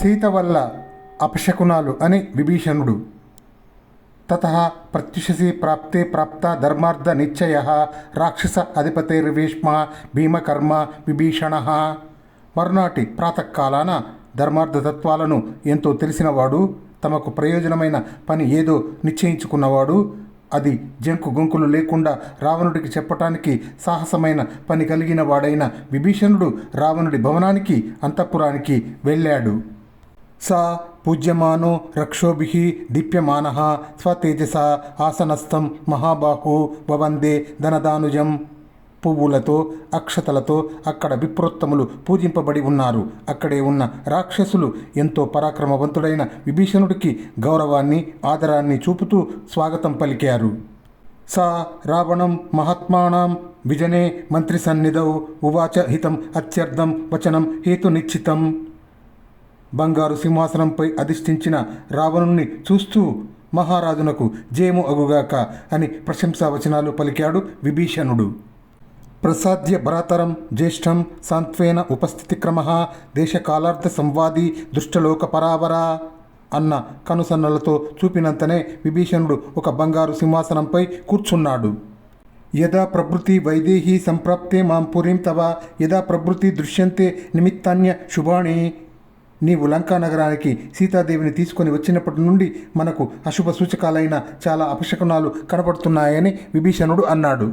సీత వల్ల అపశకునాలు అని విభీషణుడు తత ప్రత్యుషసి ప్రాప్తే ప్రాప్త ధర్మార్థ నిశ్చయ రాక్షస అధిపతేర్వేష్మ భీమకర్మ విభీషణ. మరునాటి ప్రాతకాలాన ధర్మార్థ తత్వాలను ఎంతో తెలిసినవాడు తమకు ప్రయోజనమైన పని ఏదో నిశ్చయించుకున్నవాడు అది జంకు గొంకులు లేకుండా రావణుడికి చెప్పటానికి సాహసమైన పని కలిగిన వాడైన విభీషణుడు రావణుడి భవనానికి అంతఃపురానికి వెళ్ళాడు. సా పూజ్యమానో రక్షోభి దీప్యమాన స్వతేజస ఆసనస్థం మహాబాహు వవందే ధనదానుజం పువ్వులతో అక్షతలతో అక్కడ విప్రోత్తములు పూజింపబడి ఉన్నారు. అక్కడే ఉన్న రాక్షసులు ఎంతో పరాక్రమవంతుడైన విభీషణుడికి గౌరవాన్ని ఆదరాన్ని చూపుతూ స్వాగతం పలికారు. సా రావణం మహాత్మానం విజనే మంత్రి సన్నిధౌ ఉవాచ హితం అత్యర్థం వచనం హేతునిశ్చితం। బంగారు సింహాసనంపై అధిష్ఠించిన రావణుణ్ణి చూస్తూ మహారాజునకు జేము అగుగాక అని ప్రశంసా వచనాలు పలికాడు విభీషణుడు. ప్రసాద్య భరాతరం జ్యేష్టం సాంత్వేన ఉపస్థితి క్రమ దేశకాలార్థ సంవాది దుష్టలోక పరావరా అన్న కనుసన్నలతో చూపినంతనే విభీషణుడు ఒక బంగారు సింహాసనంపై కూర్చున్నాడు. యదా ప్రభృతి వైదేహీ సంప్రాప్తే మాం పురీం తవ యదా ప్రభృతి దృశ్యంతే నిమిత్తాన్య శుభాణి నీవు లంకా నగరానికి సీతాదేవిని తీసుకొని వచ్చినప్పటి నుండి మనకు అశుభ సూచకాలైన చాలా అపశకునాలు కనపడుతున్నాయని విభీషణుడు అన్నాడు.